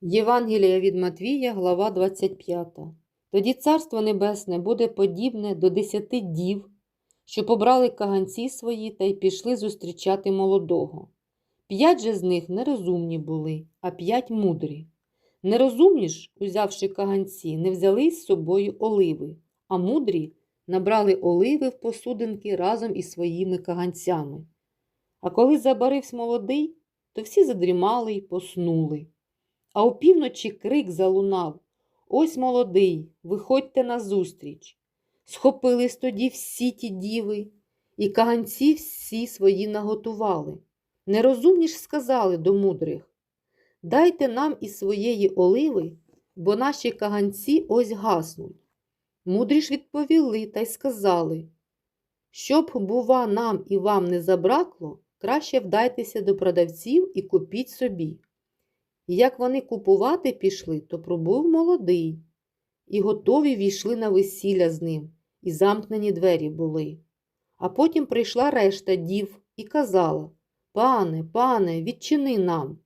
Євангелія від Матвія, глава 25. Тоді Царство Небесне буде подібне до десяти дів, що побрали каганці свої та й пішли зустрічати молодого. П'ять же з них нерозумні були, а п'ять мудрі. Нерозумні ж, узявши каганці, не взяли з собою оливи, а мудрі набрали оливи в посудинки разом із своїми каганцями. А коли забарився молодий, то всі задрімали й поснули. А опівночі крик залунав Ось молодий, виходьте назустріч. Схопились тоді всі ті діви, і каганці всі свої наготували. Нерозумні ж сказали до мудрих Дайте нам із своєї оливи, бо наші каганці ось гаснуть. Мудрі ж відповіли та й сказали Щоб, бува, нам і вам не забракло, краще вдайтеся до продавців і купіть собі. І як вони купувати пішли, то пробув молодий, і готові війшли на весілля з ним, і замкнені двері були. А потім прийшла решта дів і казала Пане, пане, відчини нам.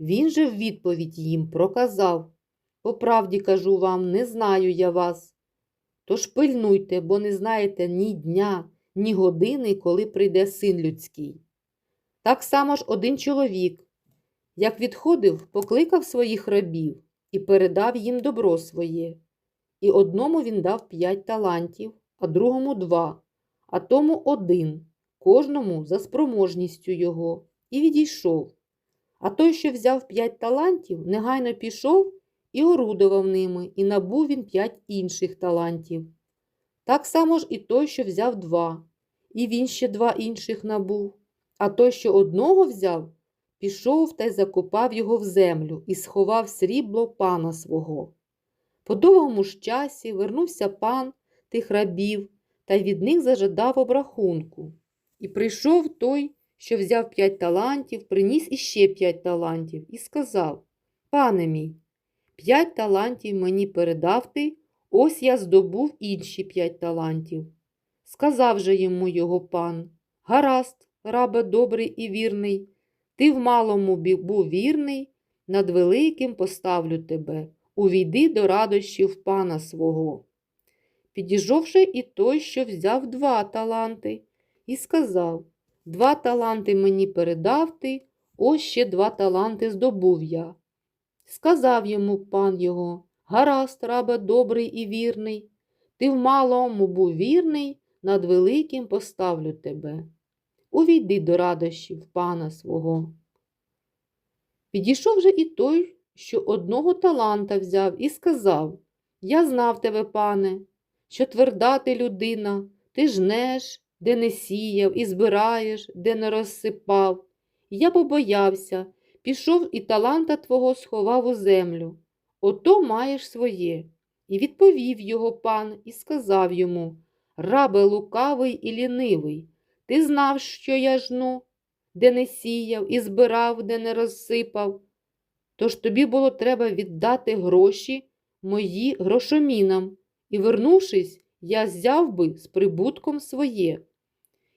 Він же в відповідь їм проказав По правді кажу вам, не знаю я вас. Тож пильнуйте, бо не знаєте ні дня, ні години, коли прийде син людський. Так само ж один чоловік. Як відходив, покликав своїх рабів і передав їм добро своє. І одному він дав п'ять талантів, а другому два, а тому один, кожному за спроможністю його, і відійшов. А той, що взяв п'ять талантів, негайно пішов і орудував ними, і набув він п'ять інших талантів. Так само ж і той, що взяв два, і він ще два інших набув, а той, що одного взяв, пішов та й закопав його в землю і сховав срібло пана свого. По довгому ж часі вернувся пан тих рабів та від них зажадав обрахунку. І прийшов той, що взяв п'ять талантів, приніс іще п'ять талантів, і сказав Пане мій, п'ять талантів мені передав ти, ось я здобув інші п'ять талантів. Сказав же йому його пан Гаразд, рабе добрий і вірний. Ти в малому був вірний, над великим поставлю тебе, увійди до радощів пана свого. Підійшовши і той, що взяв два таланти, і сказав Два таланти мені передав ти, ось ще два таланти здобув я. Сказав йому пан його Гаразд, рабе добрий і вірний, ти в малому був вірний, над великим поставлю тебе. Увійди до радощів пана свого. Підійшов же і той, що одного таланта взяв, і сказав Я знав тебе, пане, що тверда ти людина, ти жнеш, де не сіяв, і збираєш, де не розсипав. Я побоявся, пішов і таланта твого сховав у землю. Ото маєш своє. І відповів його пан і сказав йому Рабе лукавий і лінивий, ти знав, що я жну, де не сіяв, і збирав, де не розсипав. Тож тобі було треба віддати гроші мої грошомінам, і, вернувшись, я взяв би з прибутком своє.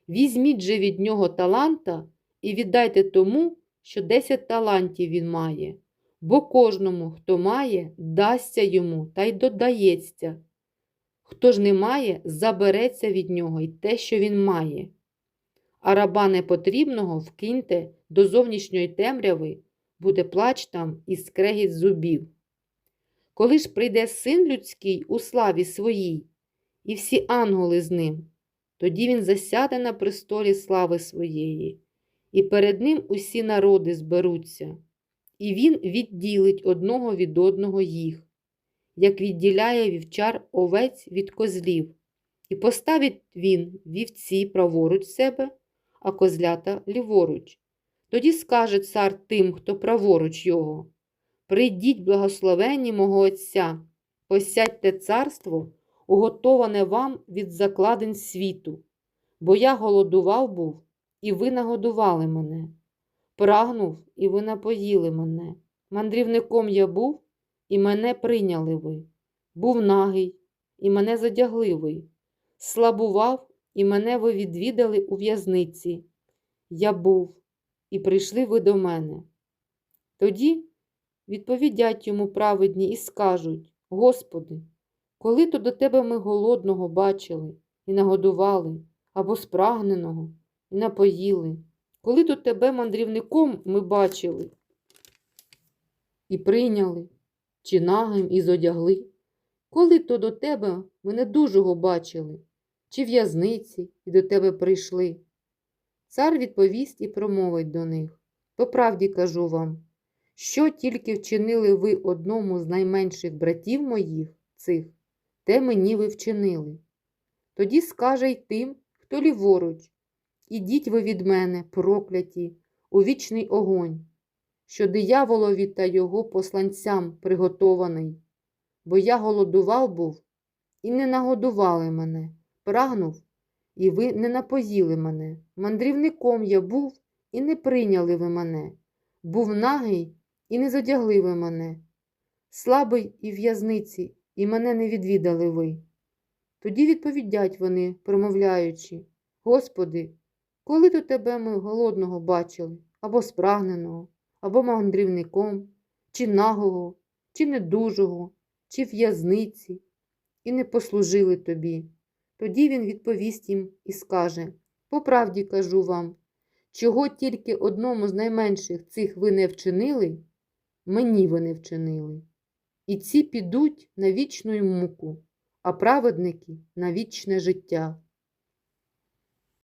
Візьміть же від нього таланта і віддайте тому, що десять талантів він має, бо кожному, хто має, дасться йому та й додається. Хто ж не має, забереться від нього й те, що він має. А раба непотрібного вкиньте до зовнішньої темряви, буде плач там і скрегіт зубів. Коли ж прийде син людський у славі своїй, і всі ангели з ним, тоді він засяде на престолі слави своєї, і перед ним усі народи зберуться, і він відділить одного від одного їх, як відділяє вівчар овець від козлів, і поставить він вівці праворуч себе, а козлята ліворуч. Тоді скаже цар тим, хто праворуч його. Прийдіть, благословенні мого Отця, посядьте царство, уготоване вам від закладень світу, бо я голодував був, і ви нагодували мене, прагнув, і ви напоїли мене. Мандрівником я був, і мене прийняли ви, був нагий, і мене задягли ви, слабував, і мене ви відвідали у в'язниці. Я був, і прийшли ви до мене. Тоді відповідять йому праведні і скажуть: Господи, коли то до тебе ми голодного бачили і нагодували, або спрагненого і напоїли, коли то тебе мандрівником ми бачили і прийняли, чи нагим і зодягли, коли то до тебе ми недужого бачили, чи в'язниці і до тебе прийшли. Цар відповість і промовить до них. По правді кажу вам, що тільки вчинили ви одному з найменших братів моїх цих, те мені ви вчинили. Тоді скаже й тим, хто ліворуч, ідіть ви від мене, прокляті, у вічний огонь, що дияволові та його посланцям приготований. Бо я голодував був, і не нагодували мене, прагнув, і ви не напоїли мене. Мандрівником я був, і не прийняли ви мене, був нагий, і не задягли ви мене, слабий і в'язниці, і мене не відвідали ви. Тоді відповідять вони, промовляючи, Господи, коли то тебе ми голодного бачили, або спрагненого, або мандрівником, чи нагого, чи недужого, чи в'язниці, і не послужили тобі. Тоді він відповість їм і скаже По правді кажу вам, чого тільки одному з найменших цих ви не вчинили, мені ви не вчинили. І ці підуть на вічну муку, а праведники на вічне життя.